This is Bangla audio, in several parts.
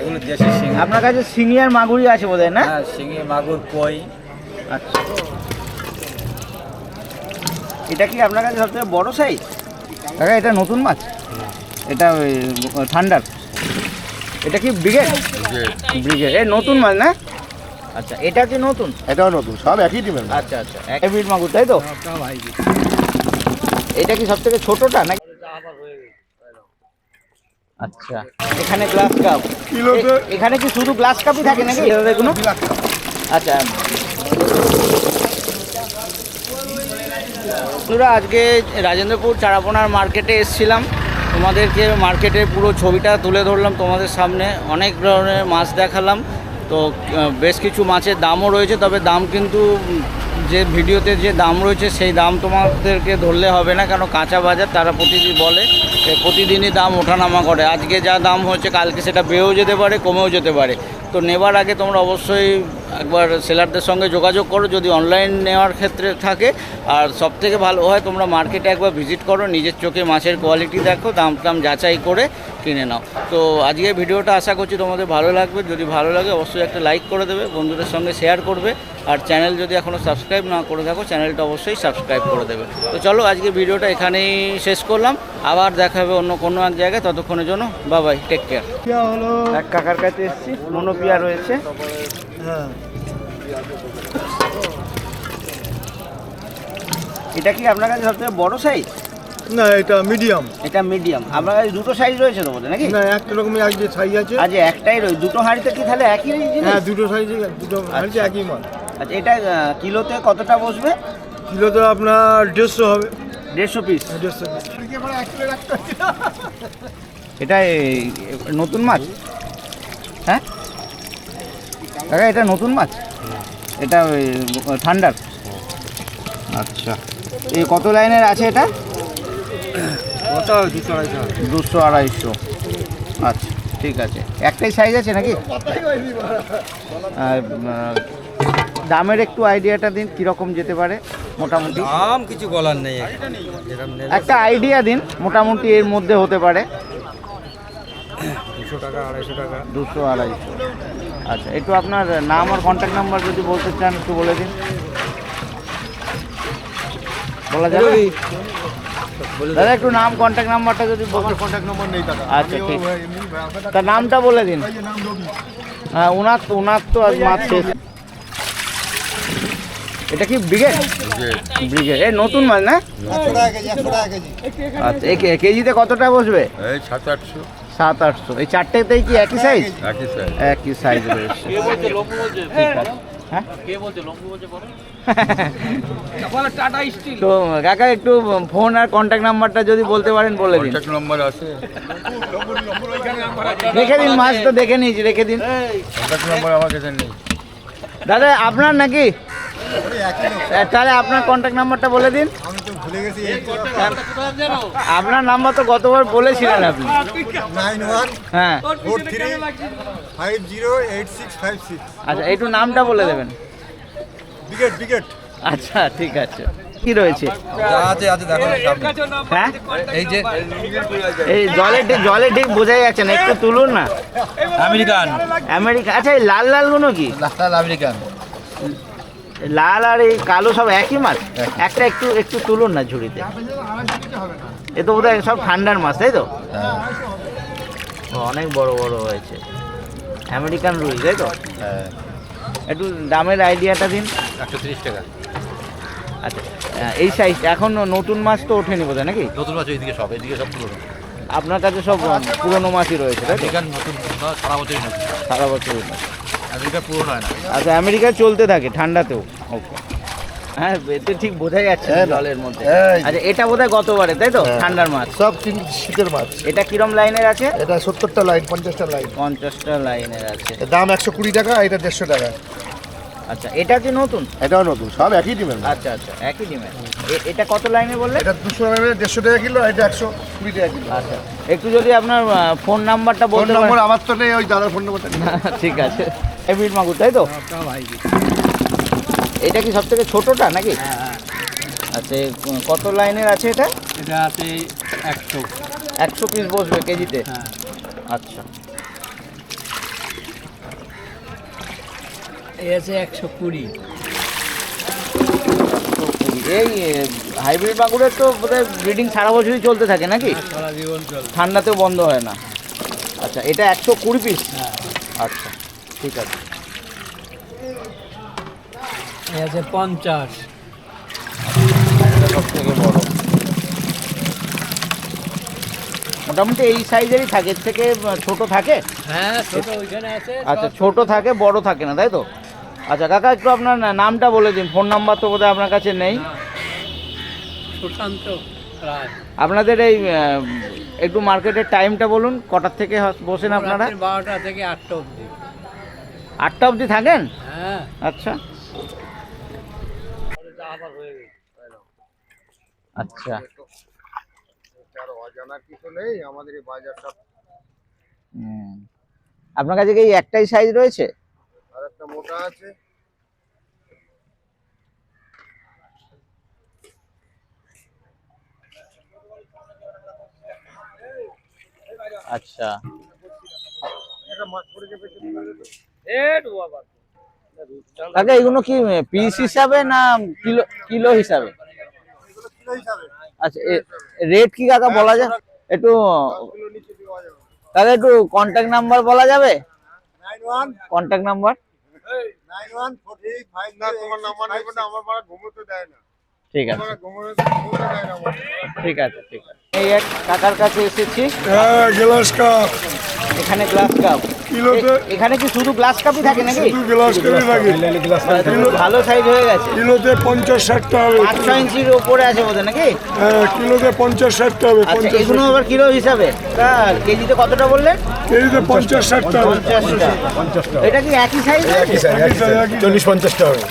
এগুলো দেশি শিঙি। আপনার কাছে শিঙি আর মাগুরি আছে বোধ না? হ্যাঁ শিঙি মাগুর কই। আচ্ছা। এটা কি আপনার কাছে সবথেকে বড় সাইজ কাকা এটা নতুন মাছ? এটা ওই ঠান্ডার। এটা কি ব্রিগেড? ব্রিগেড। এ নতুন মাছ না? আচ্ছা এটা কি নতুন? এটাও নতুন সব একই টিমের আচ্ছা আচ্ছা। এক মাগুর তাই তো? এটা কি সব থেকে ছোটটা নাকি আচ্ছা। এখানে গ্লাস কাপ এখানে কি শুধু গ্লাস কাপই থাকে নাকি? এগুলো আচ্ছা। বন্ধুরা আজকে রাজেন্দ্রপুর চারাপোনার মার্কেটে এসছিলাম। তোমাদেরকে মার্কেটের পুরো ছবিটা তুলে ধরলাম তোমাদের সামনে। অনেক ধরনের মাছ দেখালাম। তো বেশ কিছু মাছের দামও রয়েছে তবে দাম কিন্তু যে ভিডিওতে যে দাম রয়েছে সেই দাম তোমাদেরকে ধরলে হবে না কারণ কাঁচা বাজার তারা প্রতিদিন বলে প্রতিদিনই দাম ওঠানামা করে। আজকে যা দাম হচ্ছে কালকে সেটা বেড়েও যেতে পারে, কমেও যেতে পারে। তো নেবার আগে তোমরা অবশ্যই একবার সেলারদের সঙ্গে যোগাযোগ করো, যদি অনলাইন নেওয়ার ক্ষেত্রে থাকে। আর সব থেকে ভালো হয়, তোমরা মার্কেটে একবার ভিজিট করো, নিজের চোখে মাছের কোয়ালিটি দেখো, দাম টাম যাচাই করে কিনে নাও। তো আজকে ভিডিওটা আশা করছি তোমাদের ভালো লাগবে। যদি ভালো লাগে অবশ্যই একটা লাইক করে দেবে বন্ধুদের সঙ্গে শেয়ার করবে। আর চ্যানেল যদি এখনও সাবস্ক্রাইব না করে থাকো চ্যানেলটা অবশ্যই সাবস্ক্রাইব করে দেবে। তো চলো আজকে ভিডিওটা এখানেই শেষ করলাম। আবার দেখা হবে অন্য কোনো এক জায়গায়। ততক্ষণের জন্য বাবাই টেক কেয়ার এক কাকার কাছে এসেছি মনোপিয়া রয়েছে। হ্যাঁ। এটা কি আপনার কাছে সবচেয়ে বড় সাইজ না এটা মিডিয়াম এটা মিডিয়াম আপনার কাছে দুটো সাইজ রয়েছে তো বোধহয় নাকি? না একটা রকমের এক যে সাইজ আছে। আজ একটাই রয়েছে দুটো হাঁড়িতে কি তাহলে একই জিনিস? হ্যাঁ দুটো সাইজ দুটো আছে একই মাল। আচ্ছা এটা কিলোতে কতটা বসবে? কিলো তো আপনার দেড়শো হবে। দেড়শো পিস দেড়শো এটা এই, নতুন মাছ? হ্যাঁ? কাকা এটা নতুন মাছ? এটা ঠান্ডার। আচ্ছা। এই কত লাইনের আছে এটা? কত দুশো আড়াইশো। দুশো আড়াইশো আচ্ছা ঠিক আছে। একটাই সাইজ আছে নাকি? দামের একটু আইডিয়াটা দিন কীরকম যেতে পারে মোটামুটি। দাম কিছু বলার নেই একটা আইডিয়া দিন মোটামুটি এর মধ্যে হতে পারে। দুশো টাকা আড়াইশো টাকা। দুশো আড়াইশো। আচ্ছা একটু আপনার নাম আর কন্ট্যাক্ট নাম্বার যদি বলতে চান একটু বলে দিন। বলা যাবে? দাদা একটু নাম কন্ট্যাক্ট নাম্বারটা যদি বলতে কন্ট্যাক্ট নম্বর নেই দাদা। আচ্ছা, ঠিক। তার নামটা বলে দিন। হ্যাঁ ওনার তো ওনার তো আজ মাছ শেষ। এটা কি ব্রিগেড? ব্রিগেড। এ নতুন মাছ না? আচ্ছা এই কে- কেজিতে কতটা বসবে? এই সাত আটশো। সাত আটশো। এই চারটেতেই কি একই সাইজ একই সাইজ একই সাইজ রয়েছে। তো কাকা একটু ফোন আর কন্ট্যাক্ট নাম্বারটা যদি বলতে পারেন বলে দিন। কন্ট্যাক্ট আছে। রেখে দিন মাছ তো দেখে নিয়েছি রেখে দিন। কন্ট্যাক্ট নম্বর আমার কাছে নেই দাদা আপনার নাকি? তাহলে আপনার কন্ট্যাক্ট নাম্বারটা বলে দিন। আমি তো ভুলে গেছি আপনার নাম্বার তো গতবার বলেছিলেন আপনি। নাইন ওয়ান হ্যাঁ। Four three five zero eight six five six আচ্ছা একটু নামটা বলে দেবেন। বিকেট বিকেট। আচ্ছা ঠিক আছে। কি রয়েছে? আছে আছে দেখো হ্যাঁ? এই যে এই জলে ঠিক জলে ঠিক বোঝাই যাচ্ছে না একটু তুলুন না। আমেরিকান। আমেরিকা আচ্ছা এই লাল লালগুলো কি? লাল আমেরিকান। লাল আর এই কালো সব একই মাছ? একটা একটু একটু তুলুন না ঝুড়িতে। এ তো বোধহয় সব ঠান্ডার মাছ তাই তো? অনেক বড় বড় হয়েছে। আমেরিকান রুই তাই তো? একটু দামের আইডিয়াটা দিন। একশো তিরিশ টাকা। আচ্ছা এই সাইজ এখন নতুন মাছ তো ওঠেনি বোধহয় নাকি? নতুন মাছ এইদিকে সব এইদিকে সব পুরোনো। আপনার কাছে সব পুরনো মাছই রয়েছে তাই নতুন সারা বছরই সারা বছরই মাছ আমেরিকা পুরোনো হয় না। আচ্ছা আমেরিকা চলতে থাকে ঠান্ডাতেও। ওকে হ্যাঁ এতে ঠিক বোঝা যাচ্ছে না। জলের মধ্যে। এই। আচ্ছা এটা বোধহয় গতবারে তাই তো? হ্যাঁ। ঠান্ডার মাছ। সব শীতের মাছ। এটা কিরম লাইনের আছে? এটা সত্তরটা লাইন পঞ্চাশটা লাইন। পঞ্চাশটা লাইনের আছে। দাম একশো কুড়ি টাকা এটা দেড়শো টাকা। আচ্ছা এটা কি নতুন? এটাও নতুন সব একই টিমের আচ্ছা আচ্ছা একই ডিমের। এটা কত লাইনে বললে? এটা দুশো টাকা দেড়শো টাকা কিলো এটা একশো কুড়ি টাকা কিলো। আচ্ছা একটু যদি আপনার ফোন নাম্বারটা ফোন বলতে নম্বর আমার তো নেই ওই দাদার ফোন নম্বরটা। ঠিক আছে। এবিট মাগুর তাই তো? এটা কি সব থেকে ছোটটা নাকি? আচ্ছা কত লাইনের আছে এটা? এটা আছে একশো। একশো পিস বসবে কেজিতে? আচ্ছা। এই আছে একশো কুড়ি। এই হাইব্রিড মাগুরের তো বোধহয় ব্রিডিং সারা বছরই চলতে থাকে নাকি? সারা জীবন চলে। ঠান্ডাতেও বন্ধ হয় না। আচ্ছা এটা একশো কুড়ি পিস আচ্ছা ঠিক আছে। এই আছে পঞ্চাশ। সব থেকে বড়। মোটামুটি এই সাইজেরই থাকে এর থেকে ছোট থাকে? হ্যাঁ ছোট ওইখানে আছে আচ্ছা ছোট থাকে বড় থাকে না তাই তো? আচ্ছা কাকা একটু আপনার নামটা বলে দিন ফোন নাম্বার তো বোধহয় আপনার কাছে নেই। সুশান্ত রায়। আপনাদের এই একটু মার্কেটের টাইমটা বলুন কটার থেকে বসেন আপনারা? বারোটা থেকে আটটা অবধি। আটটা অবধি থাকেন? হ্যাঁ। আচ্ছা। আচ্ছা। অজানা কিছু নেই আমাদের এই বাজারটা আপনার কাছে কি এই একটাই সাইজ রয়েছে? মোটা আছে। আচ্ছা। কাকা এগুলো কি পিস হিসাবে না কিলো কিলো হিসাবে? আচ্ছা রেট কি কাকা বলা যায়? একটু কাকা একটু কন্ট্যাক্ট নাম্বার বলা যাবে? কন্ট্যাক্ট নাম্বার তোমার নাম্বার নেবে না আমার ঘুমোতে দেয় না। ঠিক আছে। ঠিক আছে ঠিক আছে। এই এক কাকার কাছে এসেছি। হ্যাঁ গ্লাস কাপ। এখানে গ্লাস কাপ। কিলোতে- এখানে কি শুধু গ্লাস কাপই থাকে নাকি? শুধু গ্লাস করে লাগে ভালো সাইজ হয়ে গেছে। কিলোতে পঞ্চাশ ষাটটা হবে। পাঁচ ছয় ইঞ্চির উপরে আছে বোধহয় নাকি? হ্যাঁ কিলোতে পঞ্চাশ ষাটটা হবে আচ্ছা পঞ্চাশ এগুলো আবার কিলো হিসাবে? তা কেজিতে কতটা বললেন? কেজিতে পঞ্চাশ ষাটটা হবে। পঞ্চাশটা এটা কি একই সাইজ চল্লিশ পঞ্চাশটা হবে।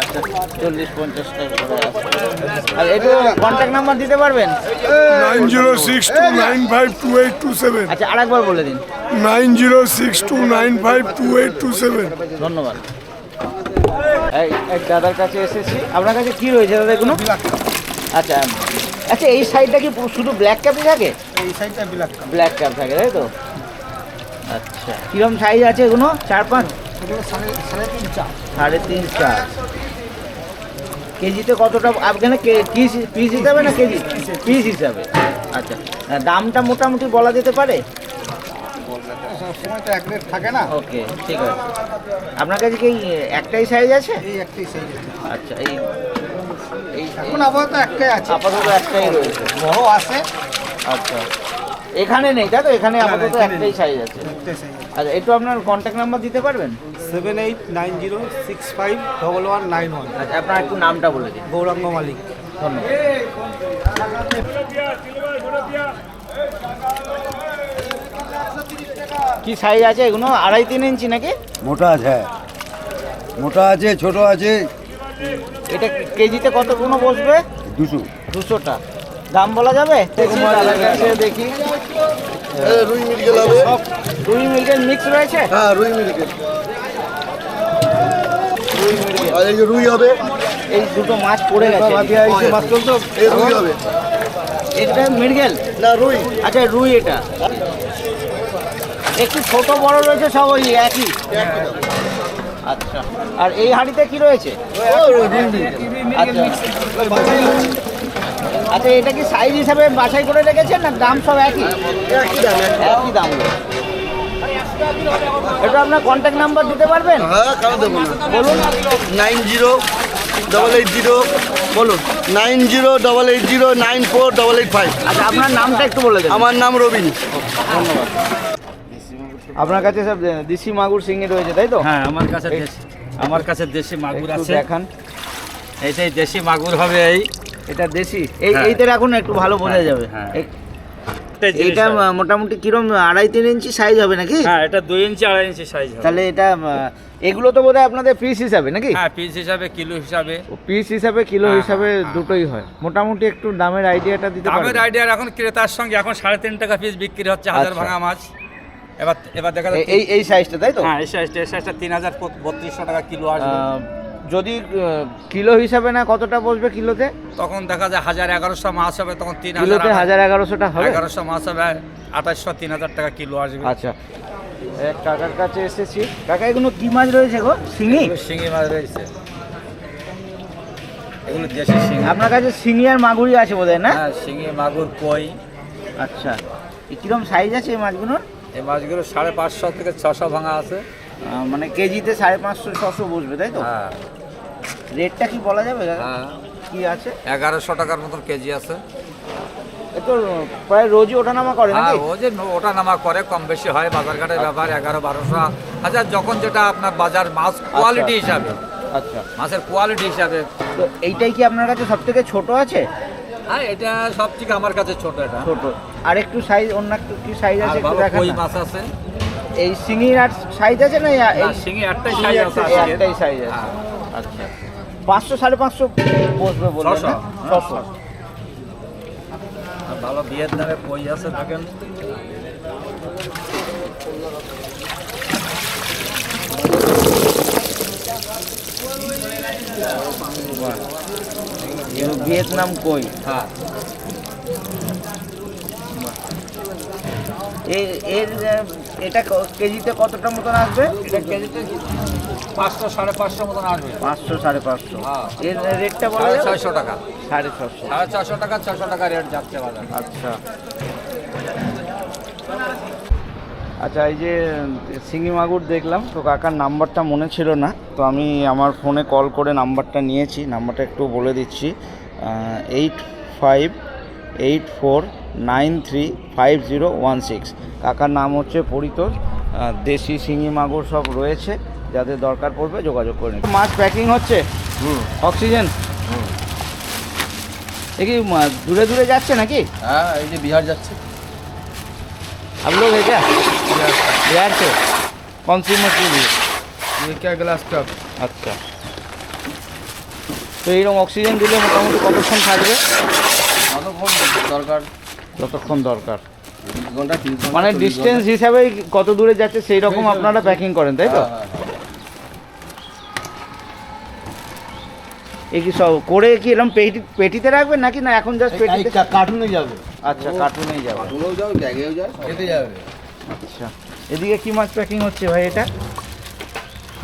আচ্ছা চল্লিশ পঞ্চাশটা করে আছে। আর একটু কন্ট্যাক্ট নাম্বার দিতে পারবেন? Nine zero six two nine five two eight two seven. আচ্ছা আরেকবার বলে দিন। Nine zero six two nine five two eight two seven. ধন্যবাদ। এই এক দাদার কাছে এসেছি। আপনার কাছে কি রয়েছে দাদা এগুলো আচ্ছা আচ্ছা এই সাইডটা কি শুধু ব্ল্যাক ক্যাপই থাকে? এই সাইডটা বিলাক ব্ল্যাক ক্যাপ থাকে তাই তো? আচ্ছা কিরম সাইজ আছে এগুলো চার পাঁচ? সাড়ে তিন চার। সাড়ে তিন চার। কেজিতে কতটা আপনার পিস পিস হিসাবে না কেজি? পিস হিসাবে। আচ্ছা দামটা মোটামুটি বলা যেতে পারে? সবসময় তো এক রেট থাকে না। ওকে ঠিক আছে। আপনার কাছে কি একটাই সাইজ আছে? এই একটাই সাইজ আচ্ছা এই এখন আপাতত একটাই আছে। আপাতত একটাই রয়েছে। বড় আছে। আচ্ছা এখানে নেই তাই তো? এখানে আপাতত একটাই সাইজ আছে। আচ্ছা একটু আপনার কন্ট্যাক্ট নাম্বার দিতে পারবেন? Seven eight nine zero six five double one nine one আচ্ছা আপনার একটু নামটা বলে দিন। গৌরাঙ্গ মালিক। ধন্যবাদ। কি সাইজ আছে এগুলো? আড়াই তিন ইঞ্চি নাকি? মোটা আছে হ্যাঁ। মোটা আছে ছোট আছে। এটা কেজিতে কত কোনো বসবে? দুশো। দুশোটা। দাম বলা যাবে? দেখি। দেখি রুই মিরগেল রুই মিল্কের মিক্স রয়েছে? হ্যাঁ রুই মিরগেল। রুই মিল্কের আর এই যে রুই হবে এই দুটো মাছ পড়ে গেছে। এই রুই হবে। এটা মির্গেল না রুই। আচ্ছা রুই এটা। একটু ছোট বড় রয়েছে সব ওই একই? আচ্ছা। আর এই হাঁড়িতে কি রয়েছে? আচ্ছা। আচ্ছা এটা কি সাইজ হিসাবে বাছাই করে রেখেছেন না দাম সব একই? একই দাম। একই দাম। এটা আপনার কন্ট্যাক্ট নাম্বার দিতে পারবেন? হ্যাঁ কেন দেবো না বলুন। Nine zero double eight zero বলুন nine zero double eight zero nine four double eight five আচ্ছা আপনার নামটা একটু বলে দেবেন। আমার নাম রবিন ধন্যবাদ আপনার কাছে সব দেশি মাগুর সিঙ্গি রয়েছে তাই তো? হ্যাঁ আমার কাছে আমার কাছে দেশি মাগুর আছে। দেখান। এইটাই দেশি মাগুর হবে এই। এটা দেশি? এই হ্যাঁ। এইটা এখন একটু ভালো বোঝা হ্যাঁ, যাবে। হ্যাঁ। এইটা আহ, মোটামুটি কিরম আড়াই তিন ইঞ্চি সাইজ হবে নাকি? হ্যাঁ এটা দুই ইঞ্চি আড়াই ইঞ্চি সাইজ হবে। তাহলে এটা এগুলো তো বোধহয় আপনাদের পিস হিসাবে নাকি? হ্যাঁ পিস হিসাবে কিলো হিসাবে। পিস হিসাবে কিলো হ্যাঁ, হিসাবে হ্যাঁ, দুটোই হয়। মোটামুটি একটু দামের আইডিয়াটা দিতে দামের পারবেন। আইডিয়ার এখন ক্রেতার সঙ্গে এখন সাড়ে তিন টাকা পিস বিক্রি হচ্ছে হাজার আচ্ছা। ভাঙা মাছ। এবার এবার দেখা যাচ্ছে এই এই সাইজটা তাই তো? হ্যাঁ এই সাইজটা এই সাইজটা তিন হাজার বত্রিশশো টাকা কিলো আসবে। যদি কিলো হিসাবে না কতটা বসবে কিলোতে? তখন দেখা যায় হাজার এগারোশো মাছ হবে তখন তিন কিলোতে হাজার এগারোশোটা হবে? এগারোশো মাছ হবে আঠাশশো তিন হাজার টাকা কিলো আসবে। আচ্ছা। এক কাকার কাছে এসেছি। কাকা এগুলো কি মাছ রয়েছে গো? শিঙি? শিঙি মাছ রয়েছে। এগুলো দেশি শিঙি। আপনার কাছে শিঙি আর মাগুরই আছে বোধ না? হ্যাঁ শিঙি মাগুর কই। আচ্ছা। এ কিরম সাইজ আছে এই মাছগুলোর? এই মাছগুলো সাড়ে পাঁচশো থেকে ছশো ভাঙা আছে। মানে কেজিতে সাড়ে পাঁচশো ছশো বসবে তাই তো? হ্যাঁ। রেটটা কি বলা যাবে হ্যাঁ। কি আছে? এগারোশো টাকার মতন কেজি আছে। তো প্রায় রোজই ওঠানামা করে হ্যাঁ ও যে ওটা নামা করে কম বেশি হয় বাজার ঘাটের ব্যাপার এগারো বারোশো। হাজার যখন যেটা আপনার বাজার মাছ কোয়ালিটি হিসাবে। আচ্ছা। মাছের কোয়ালিটি হিসাবে। তো এইটাই কি আপনার কাছে সব থেকে ছোট আছে? হ্যাঁ এটা সব থেকে আমার কাছে ছোট এটা। ছোট। আর একটু সাইজ অন্য একটু কি সাইজ আছে একটু দেখান কই মাছ আছে? এই শিঙির আর সাইজ আছে না এই- শিঙি size আছে একটাই সাইজ আছে। হ্যাঁ। আচ্ছা। পাঁচশো সাড়ে পাঁচশো বসবে বললেন ছশো। ছশো। ভালো বিয়ের দামে কই আছে এগুলো ভিয়েতনাম কই? হ্যাঁ। এর এটা কেজিতে কতটা মতন আসবে? এটা কেজিতে পাঁচশো সাড়ে পাঁচশো মতন আসবে। পাঁচশো সাড়ে পাঁচশো। হ্যাঁ। এর রেটটা বলা সাড়ে ছয়শো টাকা। সাড়ে ছশো সাড়ে ছশো টাকা ছশো টাকা রেট যাচ্ছে বাজার। আচ্ছা। আচ্ছা এই যে শিঙি মাগুর দেখলাম তো কাকার নাম্বারটা মনে ছিল না তো আমি আমার ফোনে কল করে নাম্বারটা নিয়েছি নাম্বারটা একটু বলে দিচ্ছি। Eight five eight four nine three five zero one six. কাকার নাম হচ্ছে পরিতোষ দেশি শিঙি মাগুর সব রয়েছে। যাদের দরকার পড়বে যোগাযোগ করে নিন মাছ প্যাকিং হচ্ছে অক্সিজেন এ কি মা- দূরে দূরে যাচ্ছে নাকি হ্যাঁ এই যে বিহার যাচ্ছে आप लोग है क्या बिहार से कौन सी मछली ली ये क्या ग्लास कप আচ্ছা তো এইরকম অক্সিজেন দিলে মোটামুটি কতক্ষণ থাকবে কতক্ষণ দরকার যতক্ষণ দরকার ঘন্টা তিন ঘন্টা মানে ডিস্টেন্স হিসাবে কত দূরে যাচ্ছে সেই রকম আপনারা প্যাকিং করেন তাই তো এই কি সব করে কি এরকম পেটি পেটিতে রাখবেন নাকি? না এখন জাস্ট পেটিতে কার্টুনে যাবে। আচ্ছা কার্টুনেই যাবে। কার্টুনেও যাও ব্যাগেও যাও খেতে যাবে। আচ্ছা। এদিকে কি মাছ প্যাকিং হচ্ছে ভাই এটা?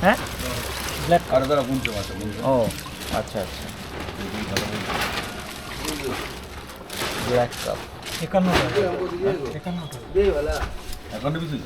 হ্যাঁ? আর তারা পুনছে মাছ ও আচ্ছা আচ্ছা। ব্ল্যাক কাপ এখন কিছু